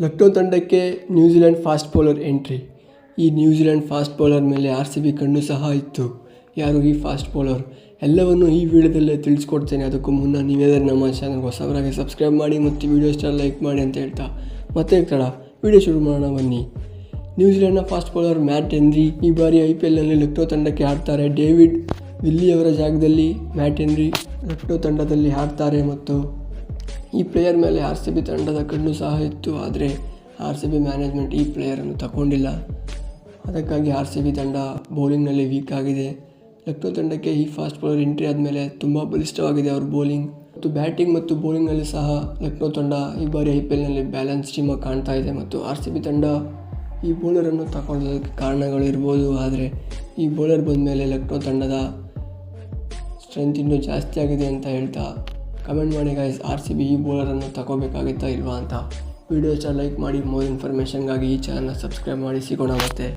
ಲಕ್ನೋ ತಂಡಕ್ಕೆ New Zealand fast bowler entry. ಈ New Zealand fast bowler ಮೇಲೆ ಆರ್ ಸಿ ಬಿ ಕಣ್ಣು ಸಹ ಇತ್ತು. ಯಾರು ಈ ಫಾಸ್ಟ್ ಬೌಲರ್? ಎಲ್ಲವನ್ನು ಈ ವಿಡಿಯೋದಲ್ಲೇ ತಿಳಿಸ್ಕೊಡ್ತೇನೆ. ಅದಕ್ಕೂ ಮುನ್ನ ನೀವೇದಾದ್ರೆ ನಮ್ಮ ಚಾನಲ್ಗೆ ಹೊಸಬರಾಗಿ ಸಬ್ಸ್ಕ್ರೈಬ್ ಮಾಡಿ ಮತ್ತು ವಿಡಿಯೋ ಇಷ್ಟ ಲೈಕ್ ಮಾಡಿ ಅಂತ ಹೇಳ್ತಾ ಮತ್ತೆ ಕಡ ವಿಡಿಯೋ ಶುರು ಮಾಡೋಣ ಬನ್ನಿ. ನ್ಯೂಜಿಲೆಂಡ್ನ ಫಾಸ್ಟ್ ಬೌಲರ್ ಮ್ಯಾಟ್ ಹೆನ್ರಿ ಈ ಬಾರಿ ಐ ಪಿ ಎಲ್ನಲ್ಲಿ ಲಕ್ನೋ ತಂಡಕ್ಕೆ ಆಡ್ತಾರೆ ಡೇವಿಡ್ ವಿಲ್ಲಿಯವರ ಜಾಗದಲ್ಲಿ ಮ್ಯಾಟ್ ಹೆನ್ರಿ ಲಕ್ನೋ ತಂಡದಲ್ಲಿ ಆಡ್ತಾರೆ ಮತ್ತು ಈ ಪ್ಲೇಯರ್ ಮೇಲೆ ಆರ್ ಸಿ ಬಿ ತಂಡದ ಕಣ್ಣು ಸಹ ಇತ್ತು ಆದರೆ ಆರ್ ಸಿ ಬಿ ಮ್ಯಾನೇಜ್ಮೆಂಟ್ ಈ ಪ್ಲೇಯರನ್ನು ತಗೊಂಡಿಲ್ಲ ಅದಕ್ಕಾಗಿ ಆರ್ ಸಿ ಬಿ ತಂಡ ಬೌಲಿಂಗ್ನಲ್ಲಿ ವೀಕ್ ಆಗಿದೆ. ಲಕ್ನೋ ತಂಡಕ್ಕೆ ಈ ಫಾಸ್ಟ್ ಬೌಲರ್ ಎಂಟ್ರಿ ಆದಮೇಲೆ ತುಂಬ ಬಲಿಷ್ಠವಾಗಿದೆ ಅವ್ರ ಬೌಲಿಂಗ್ ಮತ್ತು ಬ್ಯಾಟಿಂಗ್ ಮತ್ತು ಬೌಲಿಂಗ್ನಲ್ಲಿ ಸಹ ಲಕ್ನೋ ತಂಡ ಈ ಬಾರಿ ಐ ಪಿ ಎಲ್ನಲ್ಲಿ ಬ್ಯಾಲೆನ್ಸ್ ಟೀಮಾಗಿ ಕಾಣ್ತಾ ಇದೆ ಮತ್ತು ಆರ್ ಸಿ ಬಿ ತಂಡ ಈ ಬೌಲರನ್ನು ಕಾರಣಗಳು ಇರ್ಬೋದು, ಆದರೆ ಈ ಬೌಲರ್ ಬಂದ ಮೇಲೆ ಲಕ್ನೋ ತಂಡದ ಸ್ಟ್ರೆಂತ್ ಇನ್ನೂ ಜಾಸ್ತಿ ಆಗಿದೆ ಅಂತ ಹೇಳ್ತಾ ಕಮೆಂಟ್ ಮಾಡಿ ಗೈಸ್ ಆರ್ ಸಿ ಬಿ ಈ ಬೌಲರನ್ನು ತಗೋಬೇಕಾಗಿತ್ತಾ ಇಲ್ವಾ ಅಂತ. ವಿಡಿಯೋ ಇಷ್ಟ ಲೈಕ್ ಮಾಡಿ ಮೋರ್ ಇನ್ಫಾರ್ಮೇಷನ್ಗಾಗಿ ಈ ಚಾನಲ್ನ ಸಬ್ಸ್ಕ್ರೈಬ್ ಮಾಡಿ. ಸಿಗೋಣ ಮತ್ತೆ.